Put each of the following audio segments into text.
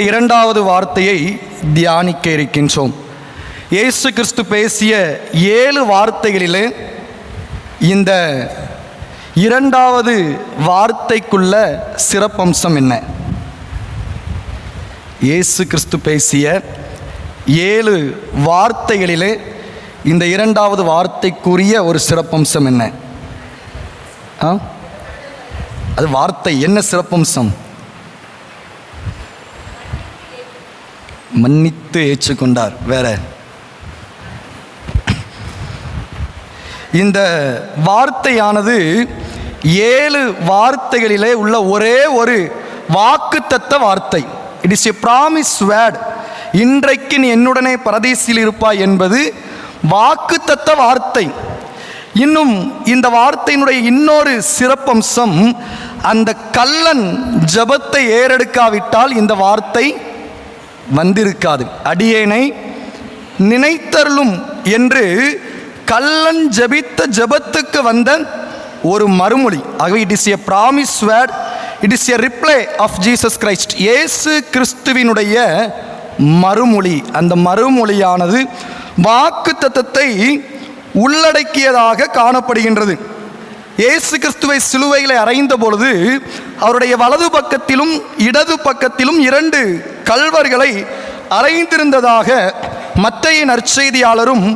இரண்டாவது வார்த்தையை தியானிக்க இருக்கின்றோம் இயேசு கிறிஸ்து பேசிய ஏழு வார்த்தைகளிலே இந்த இரண்டாவது வார்த்தைக்குள்ள சிறப்பம்சம் என்ன? இயேசு கிறிஸ்து பேசிய ஏழு வார்த்தைகளிலே இந்த இரண்டாவது வார்த்தைக்குரிய ஒரு சிறப்பம்சம் என்ன? ஆ? அது வார்த்தை என்ன சிறப்பம்சம்? மன்னித்து ஏற்றுக்கொண்டார். வேற. இந்த வார்த்தையானது ஏழு வார்த்தைகளிலே உள்ள ஒரே ஒரு வாக்குத்தத்த வார்த்தை. It is a promise word இன்றைக்கு நீ என்னுடனே பரதேசியில் இருப்பாய் என்பது வாக்குத்தத்த வார்த்தை. இன்னும் இந்த வார்த்தையினுடைய இன்னொரு சிறப்பம்சம் அந்த கல்லன் ஜபத்தை ஏறெடுக்காவிட்டால் இந்த வார்த்தை வந்திருக்காது. அடியேனை நினைத்தருளும் என்று கள்ளன் ஜபித்த ஜபத்துக்கு வந்த ஒரு மறுமொழி. ஆகவே it is a promise word it is a reply of Jesus Christ இயேசு கிறிஸ்துவினுடைய மறுமொழி. அந்த மறுமொழியானது வாக்கு தத்தத்தை உள்ளடக்கியதாக காணப்படுகின்றது. இயேசு கிறிஸ்துவை சிலுவைகளை அறைந்த பொழுது அவருடைய வலது பக்கத்திலும் இடது பக்கத்திலும் இரண்டு கல்வர்களை அறைந்திருந்ததாக மத்தைய நற்செய்தியாளரும்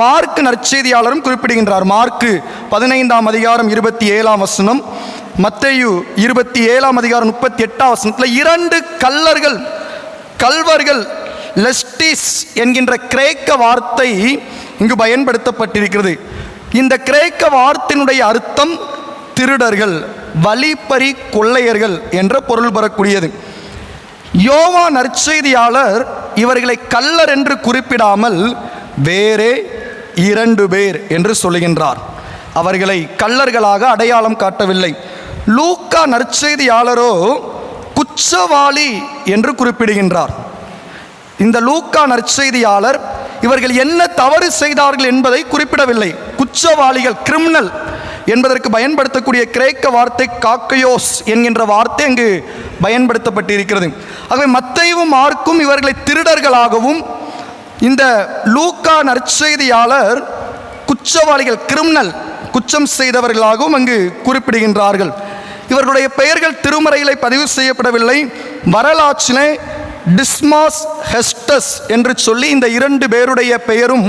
மார்க் நற்செய்தியாளரும் குறிப்பிடுகின்றார். மார்க்கு பதினைந்தாம் அதிகாரம் இருபத்தி ஏழாம் வசனம் மத்தையு இருபத்தி ஏழாம் அதிகாரம் முப்பத்தி எட்டாம் வசனத்தில் இரண்டு கல்லர்கள் கல்வர்கள் லெஸ்டிஸ் என்கின்ற கிரேக்க வார்த்தை இங்கு பயன்படுத்தப்பட்டிருக்கிறது. இந்த கிரேக்க வார்த்தையினுடைய அர்த்தம் திருடர்கள் வழிப்பறி கொள்ளையர்கள் என்ற பொருள் பெறக்கூடியது. யோவா நற்செய்தியாளர் இவர்களை கல்லர் என்று குறிப்பிடாமல் வேறே இரண்டு பேர் என்று சொல்லுகின்றார். அவர்களை கல்லர்களாக அடையாளம் காட்டவில்லை. லூக்கா நற்செய்தியாளரோ குச்சவாளி என்று குறிப்பிடுகின்றார். இந்த லூக்கா நற்செய்தியாளர் இவர்கள் என்ன தவறு செய்தார்கள் என்பதை குறிப்பிடவில்லை. குற்றவாளிகள் கிரிமினல் என்பதற்கு பயன்படுத்தக்கூடிய கிரேக்க வார்த்தை காக்கையோஸ் என்கின்ற வார்த்தை அங்கு பயன்படுத்தப்பட்டிருக்கிறது. ஆகவே மத்தையும் மார்க்கும் இவர்களை திருடர்களாகவும் இந்த லூக்கா நற்செய்தியாளர் குற்றவாளிகள் கிரிமினல் குற்றம் செய்தவர்களாகவும் அங்கு குறிப்பிடுகின்றார்கள். இவர்களுடைய பெயர்கள் திருமறையிலே பதிவு செய்யப்படவில்லை. வரலாற்றிலே டிஸ்மாஸ் ஹெஸ்டஸ் என்று சொல்லி இந்த இரண்டு பேருடைய பெயரும்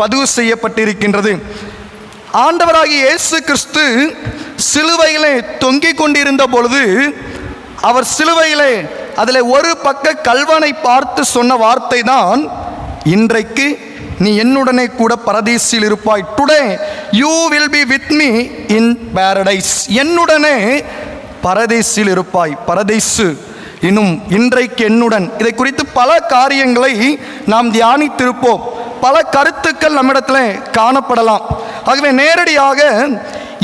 பதிவு செய்யப்பட்டிருக்கின்றது. ஆண்டவராகிய இயேசு கிறிஸ்து சிலுவையிலே தொங்கிக் கொண்டிருந்த பொழுது அவர் சிலுவையிலே அதில் ஒரு பக்க கல்வனை பார்த்து சொன்ன வார்த்தை தான் இன்றைக்கு நீ என்னுடனே கூட பரதீசில் இருப்பாய். Today you will be with me in paradise என்னுடனே பரதேசில் இருப்பாய். பரதேசு இன்னும் இன்றைக்கு என்னுடன். இதை குறித்து பல காரியங்களை நாம் தியானித்திருப்போம். பல கருத்துக்கள் நம்மிடத்தில் காணப்படலாம். ஆகவே நேரடியாக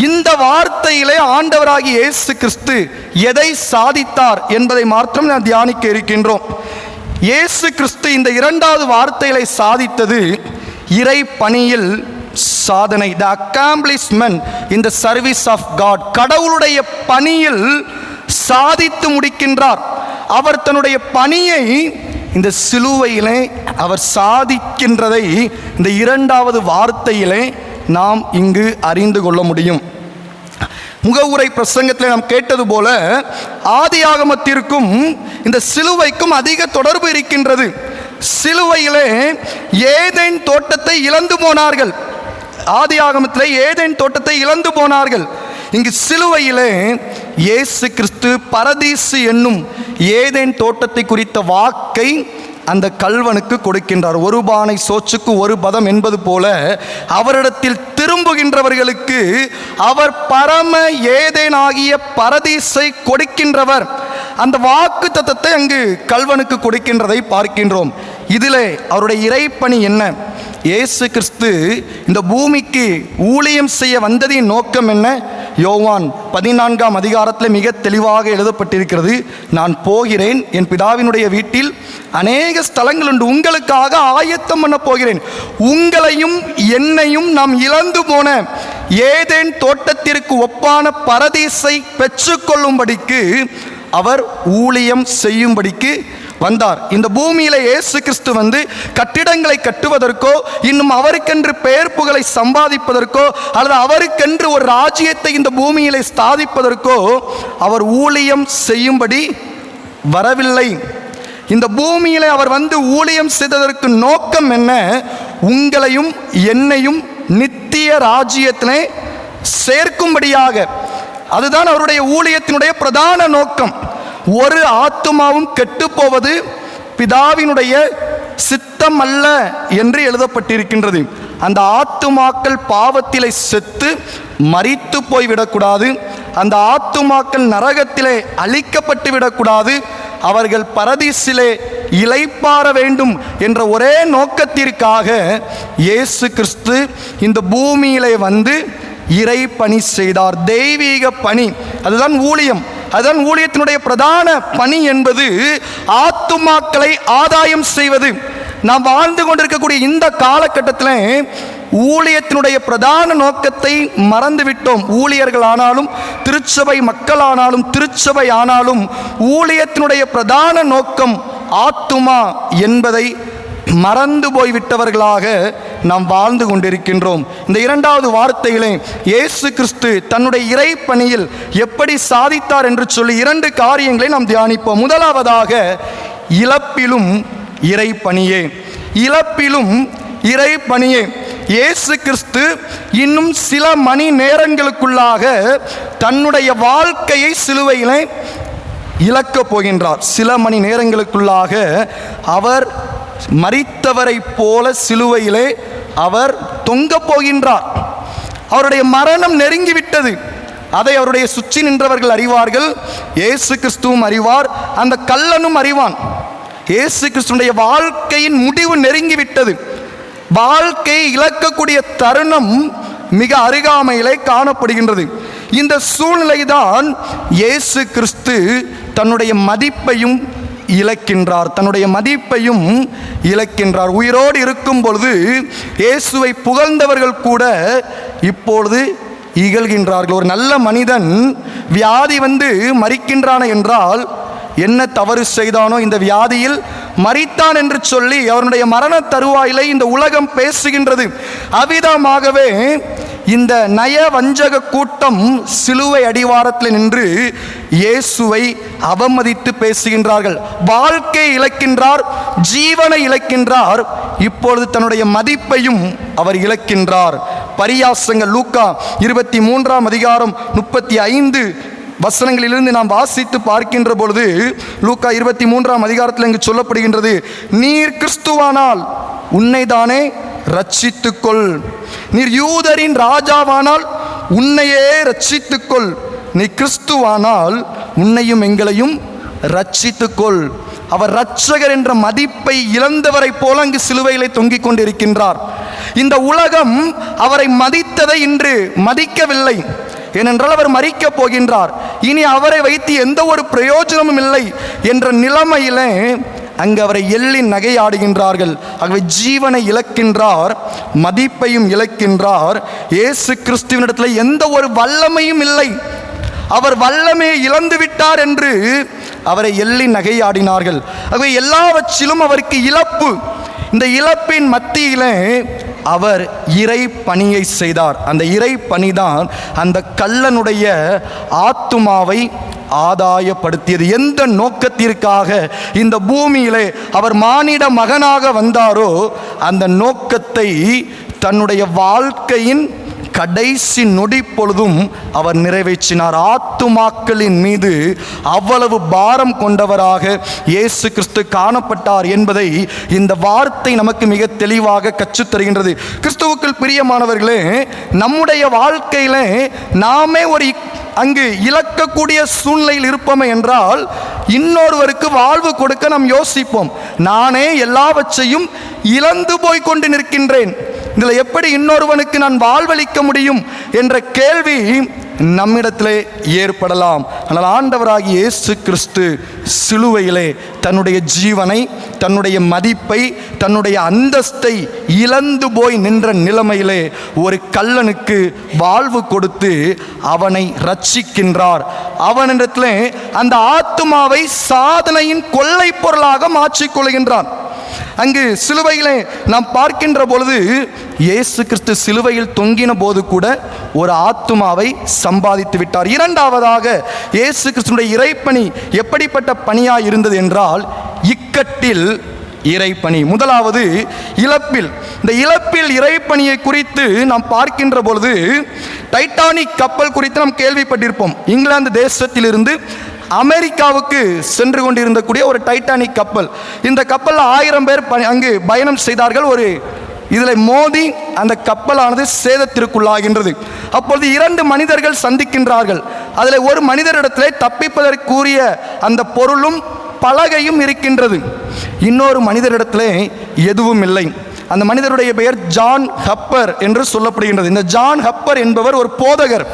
இந்த வார்த்தையிலே ஆண்டவராகிய இயேசு கிறிஸ்து எதை சாதித்தார் என்பதை மாத்திரம் நாம் தியானிக்க இருக்கின்றோம். இயேசு கிறிஸ்து இந்த இரண்டாவது வார்த்தைகளை சாதித்தது இறை பணியில் சாதனை. The accomplishment in the service of God கடவுளுடைய பணியில் சாதித்து முடிக்கின்றார். அவர் தன்னுடைய பணியை இந்த சிலுவையிலே அவர் சாதிக்கின்றதை இந்த இரண்டாவது வார்த்தையிலே நாம் இங்கு அறிந்து கொள்ள முடியும். முகவுரை பிரசங்கத்தில் நாம் கேட்டது போல ஆதியாகமத்திற்கும் இந்த சிலுவைக்கும் அதிக தொடர்பு இருக்கின்றது. சிலுவையிலே ஏதேன் தோட்டத்தை இழந்து போனார்கள். ஆதியாகமத்திலே ஏதேன் தோட்டத்தை இழந்து போனார்கள். இங்கு சிலுவையிலே இயேசு கிறிஸ்து பரதீசு என்னும் ஏதேன் தோட்டத்தை குறித்த வாக்கை அந்த கல்வனுக்கு கொடுக்கின்றார். ஒரு பானை சோச்சுக்கு ஒரு பதம் என்பது போல அவரிடத்தில் திரும்புகின்றவர்களுக்கு அவர் பரம ஏதேனாகிய பரதீசை கொடுக்கின்றவர். அந்த வாக்கு தத்தத்தை அங்கு கல்வனுக்கு கொடுக்கின்றதை பார்க்கின்றோம். இதிலே அவருடைய இறைப்பணி என்ன? இயேசு கிறிஸ்து இந்த பூமிக்கு ஊழியம் செய்ய வந்ததின் நோக்கம் என்ன? யோவான் பதினான்காம் அதிகாரத்தில் மிக தெளிவாக எழுதப்பட்டிருக்கிறது நான் போகிறேன் என் பிதாவினுடைய வீட்டில் அநேக ஸ்தலங்கள் உண்டு. உங்களுக்காக ஆயத்தம் பண்ண போகிறேன். உங்களையும் என்னையும் நாம் இழந்து போன ஏதேன் தோட்டத்திற்கு ஒப்பான பரதீசை பெற்றுக்கொள்ளும்படிக்கு அவர் ஊழியம் செய்யும்படிக்கு வந்தார். இந்த பூமியில இயேசு கிறிஸ்து வந்து கட்டிடங்களை கட்டுவதற்கோ இன்னும் அவருக்கென்று பெயர் புகழை சம்பாதிப்பதற்கோ அல்லது அவருக்கென்று ஒரு ராஜ்யத்தை இந்த பூமியில ஸ்தாபிப்பதற்கோ அவர் ஊழியம் செய்யும்படி வரவில்லை. இந்த பூமியில அவர் வந்து ஊழியம் செய்ததற்கு நோக்கம் என்ன? உங்களையும் என்னையும் நித்திய ராஜ்யத்திலே சேர்க்கும்படியாக. அதுதான் அவருடைய ஊழியத்தினுடைய பிரதான நோக்கம். ஒரு ஆத்துமாவும் கெட்டுப்போவது பிதாவினுடைய சித்தம் அல்ல என்று எழுதப்பட்டிருக்கின்றது. அந்த ஆத்துமாக்கள் பாவத்திலே செத்து மறித்து போய்விடக்கூடாது. அந்த ஆத்துமாக்கள் நரகத்திலே அழிக்கப்பட்டு விடக்கூடாது. அவர்கள் பரதீசிலே இளைப்பாற வேண்டும் என்ற ஒரே நோக்கத்திற்காக இயேசு கிறிஸ்து இந்த பூமியிலே வந்து இறை பணி செய்தார். தெய்வீக பணி. அதுதான் ஊழியம். அதுதான் ஊழியத்தினுடைய பிரதான பணி என்பது ஆத்துமாக்களை ஆதாயம் செய்வது. நாம் வாழ்ந்து கொண்டிருக்கக்கூடிய இந்த காலகட்டத்தில் ஊழியத்தினுடைய பிரதான நோக்கத்தை மறந்துவிட்டோம். ஊழியர்கள் ஆனாலும் திருச்சபை மக்களானாலும் திருச்சபை ஆனாலும் ஊழியத்தினுடைய பிரதான நோக்கம் ஆத்துமா என்பதை மறந்து போய்விட்டவர்களாக நாம் வாழ்ந்து கொண்டிருக்கின்றோம். இந்த இரண்டாவது வார்த்தையிலே இயேசு கிறிஸ்து தன்னுடைய இறை பணியில் எப்படி சாதித்தார் என்று சொல்லி இரண்டு காரியங்களை நாம் தியானிப்போம். முதலாவதாக இழப்பிலும் இறை பணியே இழப்பிலும் இறை பணியே இயேசு கிறிஸ்து இன்னும் சில மணி நேரங்களுக்குள்ளாக தன்னுடைய வாழ்க்கையை சிலுவையிலே இழக்கப் போகின்றார். சில மணி நேரங்களுக்குள்ளாக அவர் மறித்தவரை போல சிலுவையிலே அவர் தொங்க போகின்றார். அவருடைய மரணம் நெருங்கிவிட்டது. அதை அவருடைய சுற்றி நின்றவர்கள் அறிவார்கள். இயேசு கிறிஸ்துவும் அறிவார். அந்த கல்லனும் அறிவான். இயேசு கிறிஸ்துடைய வாழ்க்கையின் முடிவு நெருங்கிவிட்டது. வாழ்க்கையை இழக்கக்கூடிய தருணம் மிக அருகாமையிலே காணப்படுகின்றது. இந்த சூழ்நிலைதான் இயேசு கிறிஸ்து தன்னுடைய மதிப்பையும் இழக்கின்றார். தன்னுடைய மதிப்பையும் இழக்கின்றார். உயிரோடு இருக்கும் பொழுது இயேசுவை புகழ்ந்தவர்கள் கூட இப்பொழுது இகழ்கின்றார்கள். ஒரு நல்ல மனிதன் வியாதி வந்து மறிக்கின்றான என்றால் என்ன தவறு செய்தானோ இந்த வியாதியில் மறித்தான் என்று சொல்லி அவனுடைய மரண தருவாயிலை இந்த உலகம் பேசுகின்றது. அவ்விதமாகவே இந்த நய வஞ்சக கூட்டம் சிலுவை அடிவாரத்தில் நின்று இயேசுவை அவமதித்து பேசுகின்றார்கள். வாழ்க்கை இழக்கின்றார் ஜீவனை இழக்கின்றார் இப்பொழுது தன்னுடைய மதிப்பையும் அவர் இழக்கின்றார். பரியாசங்கள் லூக்கா இருபத்தி மூன்றாம் அதிகாரம் முப்பத்தி ஐந்து வசனங்களிலிருந்து நாம் வாசித்து பார்க்கின்ற பொழுது லூக்கா இருபத்தி மூன்றாம் அதிகாரத்தில் இங்கு சொல்லப்படுகின்றது நீர் கிறிஸ்துவானால் உன்னை தானே ரட்சித்துக்கொள். நீர் யூதரின் ராஜாவானால் உன்னையே ரட்சித்துக்கொள். நீ கிறிஸ்துவானால் உன்னையும் எங்களையும் ரட்சித்துக்கொள். அவர் ரட்சகர் என்ற மதிப்பை இழந்தவரை போல அங்கு சிலுவையிலே தொங்கிக் கொண்டிருக்கின்றார். இந்த உலகம் அவரை மதித்ததை இன்று மதிக்கவில்லை. ஏனென்றால் அவர் மறிக்கப் போகின்றார். இனி அவரை வைத்து எந்த ஒரு பிரயோஜனமும் இல்லை என்ற நிலைமையிலே அங்கு அவரை எள்ளி நகையாடுகின்றார்கள். ஆகவே ஜீவனை இழக்கின்றார் மதிப்பையும் இழக்கின்றார். இயேசு கிறிஸ்துவனிடத்தில் எந்த ஒரு வல்லமையும் இல்லை. அவர் வல்லமையை இழந்து விட்டார் என்று அவரை எள்ளி நகையாடினார்கள். ஆகவே எல்லாவற்றிலும் அவருக்கு இழப்பு. இந்த இழப்பின் மத்தியிலே அவர் இறை பணியை செய்தார். அந்த இறை பணிதான் அந்த கள்ளனுடைய ஆத்துமாவை ஆதாயப்படுத்தியது. எந்த நோக்கத்திற்காக இந்த பூமியிலே அவர் மானிட மகனாக வந்தாரோ அந்த நோக்கத்தை தன்னுடைய வாழ்க்கையின் கடைசி நொடி பொழுதும் அவர் நிறைவேற்றினார். ஆத்துமாக்களின் மீது அவ்வளவு பாரம் கொண்டவராக இயேசு கிறிஸ்து காணப்பட்டார் என்பதை இந்த வார்த்தை நமக்கு மிக தெளிவாக கற்றுத் தருகின்றது கிறிஸ்துவுக்குள் பிரியமானவர்களே நம்முடைய வாழ்க்கையிலே நாமே ஒரு அங்கு இழக்கக்கூடிய சூழ்நிலையில் இருப்போமே என்றால் இன்னொருவருக்கு வாழ்வு கொடுக்க நாம் யோசிப்போம். நானே எல்லாவற்றையும் இழந்து போய் கொண்டு நிற்கின்றேன். இதில் எப்படி இன்னொருவனுக்கு நான் வாழ்வளிக்க முடியும்? என்ற கேள்வி நம்மிடத்திலே ஏற்படலாம். ஆனால் ஆண்டவராகிய இயேசு கிறிஸ்து சிலுவையிலே தன்னுடைய ஜீவனை தன்னுடைய மதிப்பை தன்னுடைய அந்தஸ்தை இழந்து போய் நின்ற நிலைமையிலே ஒரு கல்லனுக்கு வாழ்வு கொடுத்து அவனை ரட்சிக்கின்றார் அவனிடத்திலே அந்த ஆத்துமாவை சாதனையின் கொள்ளை பொருளாக மாற்றிக்கொள்கின்றான். அங்கு சிலுவையிலே நாம் பார்க்கின்ற பொழுது இயேசு கிறிஸ்து சிலுவையில் தொங்கின போது கூட ஒரு ஆத்துமாவை சம்பாதித்து விட்டார். இரண்டாவதாக இயேசு கிறிஸ்துடைய இறைப்பணி எப்படிப்பட்ட பணியாக இருந்தது என்றால் இக்கட்டில் இறைப்பணி. முதலாவது இழப்பில். இந்த இழப்பில் இறைப்பணியை குறித்து நாம் பார்க்கின்ற பொழுது டைட்டானிக் கப்பல் குறித்து நாம் கேள்விப்பட்டிருப்போம். இங்கிலாந்து தேசத்திலிருந்து அமெரிக்காவுக்கு சென்று கொண்டிருந்தக்கூடிய ஒரு டைட்டானிக் கப்பல். இந்த கப்பலில் ஆயிரம் பேர் அங்கு பயணம் செய்தார்கள். ஒரு இதில் மோதி அந்த கப்பலானது சேதத்திற்குள்ளாகின்றது. அப்பொழுது இரண்டு மனிதர்கள் சந்திக்கின்றார்கள். அதில் ஒரு மனிதரிடத்திலே தப்பிப்பதற்குரிய அந்த பொருளும் பலகையும் இருக்கின்றது. இன்னொரு மனிதரிடத்திலே எதுவும் இல்லை. அந்த மனிதருடைய பெயர் ஜான் ஹப்பர் என்று சொல்லப்படுகின்றது. இந்த ஜான் ஹப்பர் என்பவர் ஒரு போதகர்.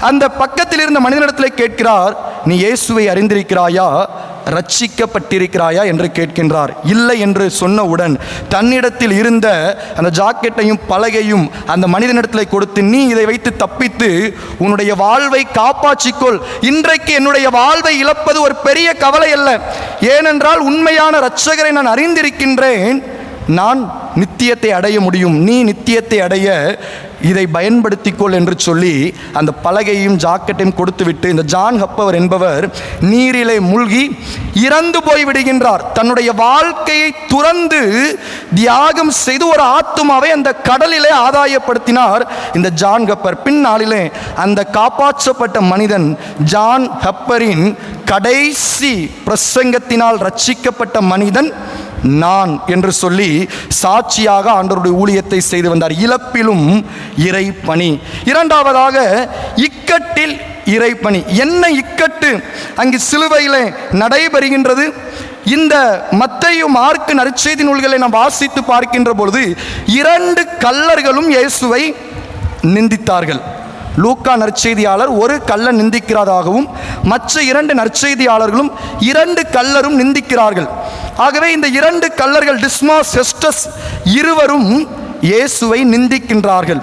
அந்த பக்கத்தில் இருந்த மனிதனிடத்தில் கேட்கிறார் நீ இயேசுவை அறிந்திருக்கிறாயா? ரட்சிக்கப்பட்டிருக்கிறாயா? என்று கேட்கின்றார். இல்லை என்று சொன்னவுடன் தன்னிடத்தில் இருந்த அந்த ஜாக்கெட்டையும் பலகையும் அந்த மனிதனிடத்தில் கொடுத்து நீ இதை வைத்து தப்பித்து உன்னுடைய வாழ்வை காப்பாற்றிக்கொள். இன்றைக்கு என்னுடைய வாழ்வை இழப்பது ஒரு பெரிய கவலை அல்ல. ஏனென்றால் உண்மையான இரட்சகரை நான் அறிந்திருக்கின்றேன். நான் நித்தியத்தை அடைய முடியும். நீ நித்தியத்தை அடைய இதை பயன்படுத்திக்கொள் என்று சொல்லி அந்த பலகையும் ஜாக்கெட்டையும் கொடுத்துவிட்டு இந்த ஜான் ஹப்பவர் என்பவர் நீரிலே மூழ்கி இறந்து போய் விடுகின்றார் தன்னுடைய வாழ்க்கையை துறந்து தியாகம் செய்து ஒரு ஆத்துமாவை அந்த கடலிலே ஆதாயப்படுத்தினார் இந்த ஜான் ஹப்பர். பின்னாளிலே அந்த காப்பாற்றப்பட்ட மனிதன் ஜான் ஹப்பரின் கடைசி பிரசங்கத்தினால் ரட்சிக்கப்பட்ட மனிதன் நான் என்று சொல்லி சாட்சியாக ஆண்டவருடைய ஊழியத்தை செய்து வந்தார். இழப்பிலும் இறை பணி இரண்டாவதாக இக்கட்டில் இறைப்பணி. என்ன இக்கட்டு? அங்கு சிலுவையில் நடைபெறுகின்றது. இந்த மத்தையும் மார்க்கு நற்செய்தி நூல்களை நாம் வாசித்து பார்க்கின்ற பொழுது இரண்டு கல்லர்களும் இயேசுவை நிந்தித்தார்கள். லூக்கா நற்செய்தியாளர் ஒரு கள்ளன் நிந்திக்கிறதாகவும் மற்ற இரண்டு நற்செய்தியாளர்களும் இரண்டு கல்லரும் நிந்திக்கிறார்கள். ஆகவே இந்த இரண்டு கல்லர்கள் டிஸ்மாஸ் ஹெஸ்டஸ் இருவரும் இயேசுவை நிந்திக்கின்றார்கள்.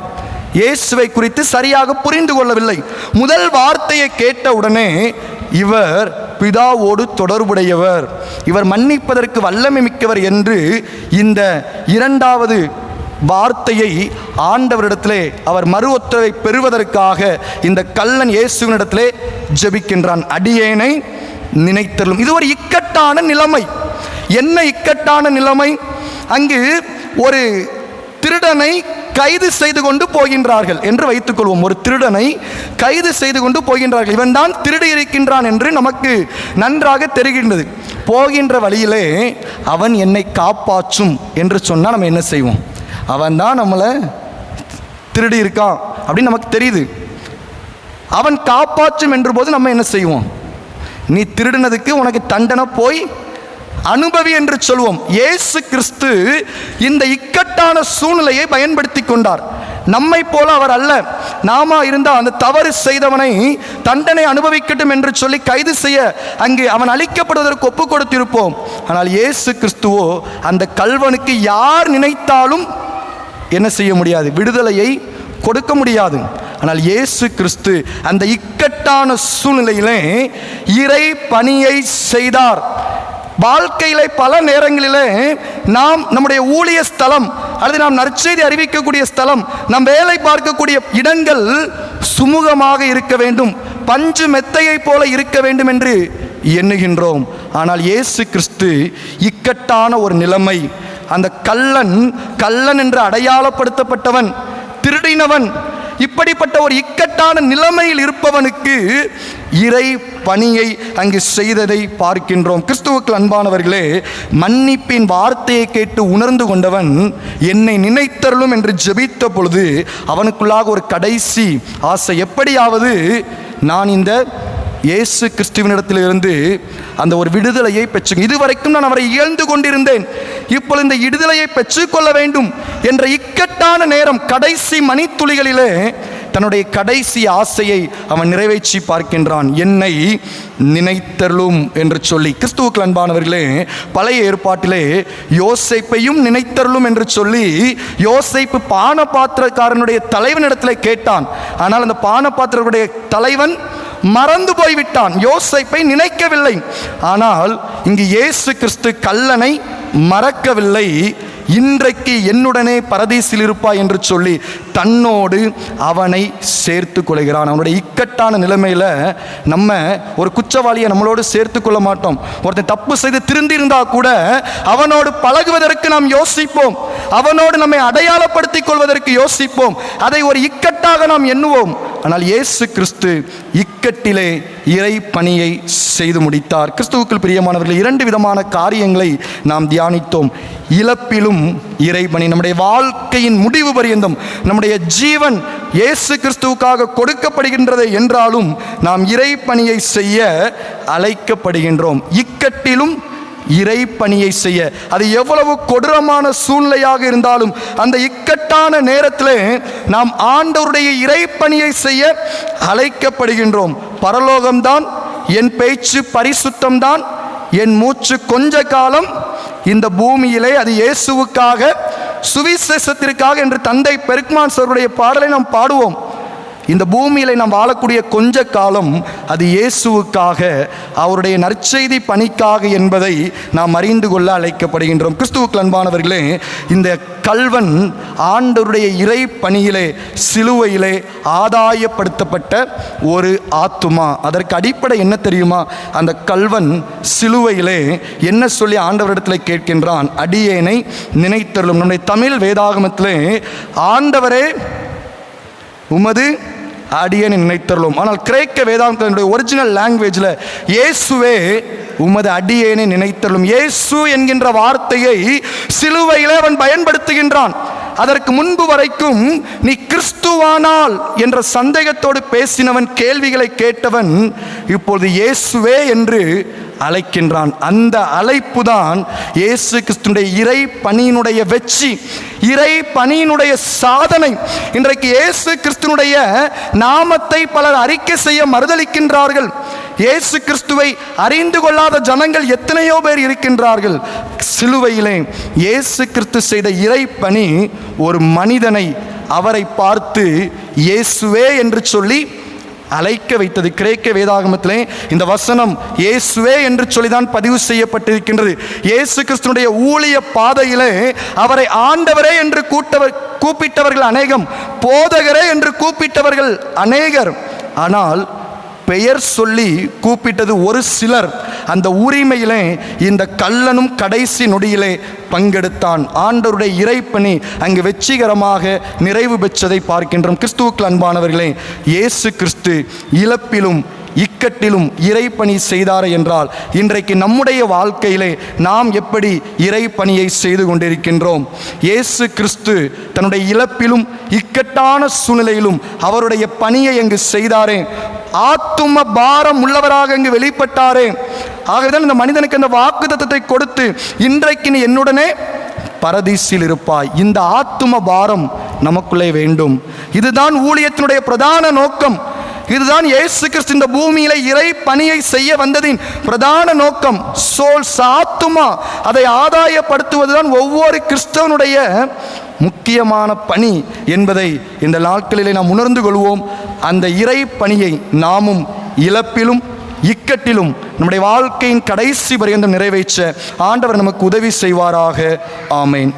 இயேசுவை குறித்து சரியாக புரிந்து கொள்ளவில்லை. முதல் வார்த்தையை கேட்டவுடனே இவர் பிதாவோடு தொடர்புடையவர். இவர் மன்னிப்பதற்கு வல்லமை மிக்கவர் என்று இந்த இரண்டாவது வார்த்தையை ஆண்டவரிடத்திலே அவர் மறு உத்தரவை பெறுவதற்காக இந்த கல்லன் இயேசுவினிடத்திலே ஜெபிக்கின்றான். அடியேனை நினைத்தருளும் இது ஒரு இக்கட்டான நிலைமை. என்ன இக்கட்டான நிலைமை? அங்கு ஒரு திருடனை கைது செய்து கொண்டு போகின்றார்கள் என்று வைத்துக்கொள்வோம். ஒரு திருடனை கைது செய்து கொண்டு போகின்றார்கள். இவன் தான் திருடி இருக்கின்றான் என்று நமக்கு நன்றாக தெரிகின்றது. போகின்ற வழியிலே அவன் என்னை காப்பாற்றும் என்று சொன்னால் நம்ம என்ன செய்வோம்? அவன் தான் நம்மளை திருடி இருக்கான் அப்படின்னு நமக்கு தெரியுது. அவன் காப்பாற்றும் என்ற போது நம்ம என்ன செய்வோம்? நீ திருடினதுக்கு உனக்கு தண்டனை போய் அனுபவி என்று சொல்வோம். இயேசு கிறிஸ்து இந்த இக்கட்டான சூழ்நிலையை பயன்படுத்தி கொண்டார். நம்மை போல அவர் அல்ல. நாம இருந்தால் அந்த தவறு செய்தவனை தண்டனை அனுபவிக்கட்டும் என்று சொல்லி கைது செய்ய அங்கு அவன் அழிக்கப்படுவதற்கு ஒப்பு கொடுத்திருப்போம். ஆனால் இயேசு கிறிஸ்துவோ அந்த கல்வனுக்கு யார் நினைத்தாலும் என்ன செய்ய முடியாது? விடுதலையை கொடுக்க முடியாது. ஆனால் இயேசு கிறிஸ்து அந்த இக்கட்டான சூழ்நிலையிலே இறை பணியை செய்தார். வாழ்க்கையில பல நேரங்களிலே நாம் நம்முடைய ஊழிய ஸ்தலம் அல்லது நாம் நற்செய்தி அறிவிக்கக்கூடிய ஸ்தலம் நம் வேலை பார்க்கக்கூடிய இடங்கள் சுமூகமாக இருக்க வேண்டும். பஞ்சு மெத்தையைப் போல இருக்க வேண்டும் என்று எண்ணுகின்றோம். ஆனால் இயேசு கிறிஸ்து இக்கட்டான ஒரு நிலைமை அந்த கள்ளன் கள்ளன் என்று அடையாளப்படுத்தப்பட்டவன் திருடினவன் இப்படிப்பட்ட ஒரு இக்கட்டான நிலைமையில் இருப்பவனுக்கு இறை பணியை அங்கு செய்ததை பார்க்கின்றோம். கிறிஸ்துவுக்கு அன்பானவர்களே மன்னிப்பின் வார்த்தையை கேட்டு உணர்ந்து கொண்டவன் என்னை நினைத்தருளும் என்று ஜெபித்த பொழுது அவனுக்குள்ளாக ஒரு கடைசி ஆசை. எப்படியாவது நான் இந்த இயேசு கிறிஸ்துவனிடத்திலிருந்து அந்த ஒரு விடுதலையை பெற்று இதுவரைக்கும் நான் அவரை இயல்ந்து கொண்டிருந்தேன். இப்பொழுது இந்த விடுதலையை பெற்றுக்கொள்ள வேண்டும் என்ற இக்கட்டான நேரம் கடைசி மணித்துளிகளிலே தன்னுடைய கடைசி ஆசையை அவன் நிறைவேற்றி பார்க்கின்றான். என்னை நினைத்தருளும் என்று சொல்லி கிறிஸ்துவுக்கு அன்பானவர்களே பழைய ஏற்பாட்டிலே யோசைப்பையும் நினைத்தருளும் என்று சொல்லி யோசைப்பு பான பாத்திரக்காரனுடைய தலைவனிடத்தில் கேட்டான். ஆனால் அந்த பான பாத்திரனுடைய தலைவன் மறந்து போய்விட்டான். யோசைப்பை நினைக்கவில்லை. ஆனால் இங்கு இயேசு கிறிஸ்து கல்லனை மறக்கவில்லை. இன்றைக்கு என்னுடனே பரதீசில் இருப்பாய் என்று சொல்லி தன்னோடு அவனை சேர்த்து கொள்கிறான். அவனுடைய இக்கட்டான நிலைமையில் நம்ம ஒரு குற்றவாளியை நம்மளோடு சேர்த்து கொள்ள மாட்டோம். ஒருத்தன் தப்பு செய்து திருந்திருந்தா கூட அவனோடு பழகுவதற்கு நாம் யோசிப்போம். அவனோடு நம்மை அடையாளப்படுத்திக் கொள்வதற்கு யோசிப்போம். அதை ஒரு இக்கட்டாக நாம் எண்ணுவோம். ஆனால் இயேசு கிறிஸ்து இக்கட்டிலே இறை பணியை செய்து முடித்தார். கிறிஸ்துவுக்குள் பிரியமானவர்கள் இரண்டு விதமான காரியங்களை நாம் தியானித்தோம். இழப்பிலும் இறைபணி நம்முடைய வாழ்க்கையின் முடிவு பரியந்தம் நம்முடைய ஜீவன் இயேசு கிறிஸ்துவுக்காக கொடுக்கப்படுகின்றது என்றாலும் நாம் இறைப்பணியை செய்ய அழைக்கப்படுகின்றோம். இக்கட்டிலும் இறை பணியை செய்ய. அது எவ்வளவு கொடூரமான சூழ்நிலையாக இருந்தாலும் அந்த இக்கட்டான நேரத்தில் நாம் ஆண்டவருடைய இறை பணியை செய்ய அழைக்கப்படுகின்றோம். பரலோகம்தான் என் பேச்சு பரிசுத்தம்தான் என் மூச்சு கொஞ்ச காலம் இந்த பூமியிலே அது இயேசுவுக்காக சுவிசேஷத்திற்காக என்று தந்தை பெருக்மான் சருடைய பாடலை நாம் பாடுவோம். இந்த பூமியில் நாம் வாழக்கூடிய கொஞ்ச காலம் அது இயேசுவுக்காக அவருடைய நற்செய்தி பணிக்காக என்பதை நாம் அறிந்து கொள்ள அழைக்கப்படுகின்றோம். கிறிஸ்துவுக்கு அன்பானவர்களே இந்த கல்வன் ஆண்டவருடைய இறை பணியிலே சிலுவையிலே ஆதாயப்படுத்தப்பட்ட ஒரு ஆத்துமா. அதற்கு அடிப்படை என்ன தெரியுமா? அந்த கல்வன் சிலுவையிலே என்ன சொல்லி ஆண்டவரிடத்தில் கேட்கின்றான்? அடியேனை நினைத்தருளும். நம்முடைய தமிழ் வேதாகமத்திலே ஆண்டவரே உமது அடியனை நினைத்தருளும். ஆனால் கிரேக்க வேதாந்தனுடைய ஒரிஜினல் லாங்குவேஜில் இயேசுவே உமது அடியேனை நினைத்தருளும். இயேசு என்கின்ற வார்த்தையை சிலுவையிலே அவன் பயன்படுத்துகின்றான். அதற்கு முன்பு வரைக்கும் நீ கிறிஸ்துவானால் என்ற சந்தேகத்தோடு பேசினவன் கேள்விகளை கேட்டவன் இப்பொழுது இயேசுவே என்று அழைக்கின்றான். அந்த அழைப்பு தான் இயேசு கிறிஸ்துடைய இறை பணியினுடைய வெற்றி இறை பணியினுடைய சாதனை. இன்றைக்கு இயேசு கிறிஸ்துனுடைய நாமத்தை பலர் அறிக்கை செய்ய மறுதளிக்கின்றார்கள். இயேசு கிறிஸ்துவை அறிந்து கொள்ளாத ஜனங்கள் எத்தனையோ பேர் இருக்கின்றார்கள். சிலுவையிலே இயேசு கிறிஸ்து செய்த இறை பணி ஒரு மனிதனை அவரை பார்த்து இயேசுவே என்று சொல்லி அழைக்க வைத்தது. கிரேக்க வேதாகமத்திலே இந்த வசனம் இயேசுவே என்று சொல்லிதான் பதிவு செய்யப்பட்டிருக்கின்றது. இயேசு கிறிஸ்துனுடைய ஊழிய பாதையிலே அவரை ஆண்டவரே என்று கூட்டவர் கூப்பிட்டவர்கள் அநேகம் போதகரே என்று கூப்பிட்டவர்கள் அநேகர். ஆனால் பெயர் சொல்லி கூப்பிட்டது ஒரு சிலர். அந்த உரிமையிலே இந்த கள்ளனும் கடைசி நொடியிலே பங்கெடுத்தான். ஆண்டவருடைய இறைப்பணி அங்கு வெற்றிகரமாக நிறைவு பெற்றதை பார்க்கின்றோம். கிறிஸ்துவுக்கள் அன்பானவர்களே இயேசு கிறிஸ்து இழப்பிலும் இக்கட்டிலும் இறைப்பணி செய்தார் என்றால் இன்றைக்கு நம்முடைய வாழ்க்கையிலே நாம் எப்படி இறைப்பணியை செய்து கொண்டிருக்கின்றோம்? இயேசு கிறிஸ்து தன்னுடைய இழப்பிலும் இக்கட்டான சூழ்நிலையிலும் அவருடைய பணியை அங்கு செய்தாரே. ஆத்தும பாரம் உள்ளவராக இங்கு வெளிப்பட்டாரே. ஆகவேதான் இந்த மனிதனுக்கு அந்த வாக்கு கொடுத்து இன்றைக்கு நீ என்னுடனே பரதீசில் இருப்பாய். இந்த ஆத்தும பாரம் நமக்குள்ளே வேண்டும். இதுதான் ஊழியத்தினுடைய பிரதான நோக்கம். இதுதான் இயேசு கிறிஸ்து இந்த பூமியில இறை பணியை செய்ய வந்ததின் பிரதான நோக்கம். சோல் சாத்துமா அதை ஆதாயப்படுத்துவதுதான் ஒவ்வொரு கிறிஸ்தவனுடைய முக்கியமான பணி என்பதை இந்த நாட்களிலே நாம் உணர்ந்து கொள்வோம். அந்த இறை பணியை நாமும் இழப்பிலும் இக்கட்டிலும் நம்முடைய வாழ்க்கையின் கடைசி பரியந்தம் நிறைவேற்ற ஆண்டவர் நமக்கு உதவி செய்வாராக. ஆமேன்.